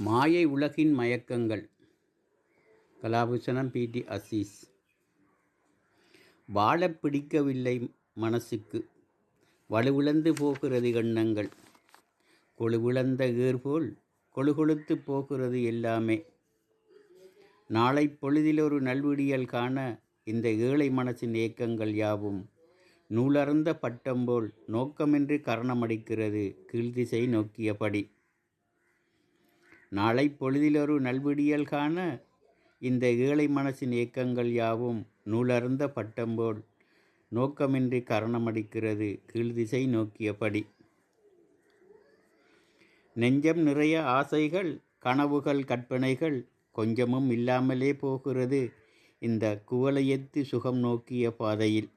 மாயை உலகின் மயக்கங்கள். கலாபூஷணம் பிடி அசீஸ். வாழப் பிடிக்கவில்லை மனசுக்கு. வலுவிழந்து போகிறது எண்ணங்கள். கொழுவிழந்த ஏர்போல் கொழுகொழுத்து போகிறது எல்லாமே. நாளை பொழுதில் ஒரு நல்விடியல் காண இந்த ஏழை மனசின் ஏக்கங்கள் யாவும். நூலறந்த பட்டம் போல் நோக்கமின்றி கரணமடிக்கிறது கீழ்திசை நோக்கியபடி. நாளை பொழுதிலொரு நல்விடியல் காண இந்த ஏழை மனசின் ஏக்கங்கள் யாவும் நூலருந்த பட்டம்போல் நோக்கமின்றி கரணமடிக்கிறது கீழ்திசை நோக்கியபடி. நெஞ்சம் நிறைய ஆசைகள் கனவுகள் கற்பனைகள் கொஞ்சமும் இல்லாமலே போகிறது இந்த குவலையத்து சுகம் நோக்கிய பாதையில்.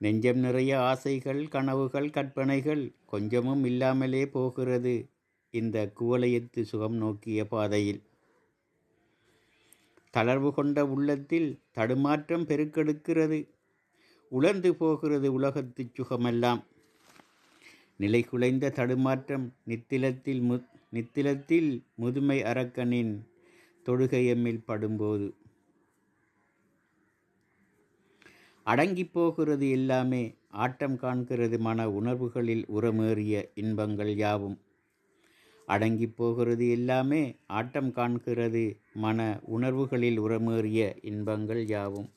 நெஞ்சம் நிறைய ஆசைகள் கனவுகள் கற்பனைகள் கொஞ்சமும் இல்லாமலே போகிறது இந்த குவளையத்து சுகம் நோக்கிய பாதையில். தளர்வு கொண்ட உள்ளத்தில் தடுமாற்றம் பெருக்கெடுக்கிறது. உலர்ந்து போகிறது உலகத்து சுகமெல்லாம். நிலை குலைந்த தடுமாற்றம் நித்திலத்தில் மு நித்திலத்தில் முதுமை அரக்கனின் தொடுகையம்மில் படும்போது. அடங்கி போகிறது எல்லாமே ஆட்டம் காண்கிறது மன உணர்வுகளில் உரமேறிய இன்பங்கள் யாவும். அடங்கி போகிறது எல்லாமே ஆட்டம் காண்கிறது மன உணர்வுகளில் உரமேறிய இன்பங்கள் யாவும்.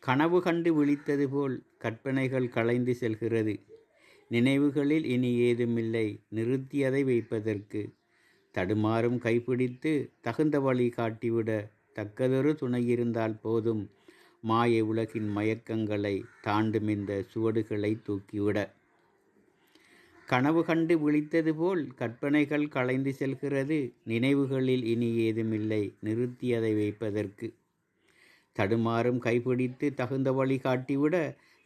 கனவு கண்டு விழித்தது போல் கற்பனைகள் கலைந்து செல்கிறது. நினைவுகளில் இனி ஏதுமில்லை. நிறுத்தியதை வைப்பதற்கு தடுமாறும் கைப்பிடித்து தகுந்த வழி காட்டிவிட தக்கதொரு துணை இருந்தால் போதும். மாய உலகின் மயக்கங்களை தாண்டும் இந்த சுவடுகளை தூக்கிவிட. கனவு கண்டு விழித்தது போல் கற்பனைகள் கலைந்து செல்கிறது. நினைவுகளில் இனி ஏதுமில்லை. நிறுத்தியதை வைப்பதற்கு. தடுமாறும் கைப்பிடித்து தகுந்த வழி காட்டிவிட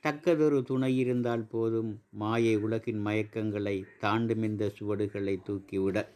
தக்கதொரு துணை இருந்தால் போதும். மாயை உலகின் மயக்கங்களை தாண்டும் இந்த சுவடுகளை தூக்கிவிட.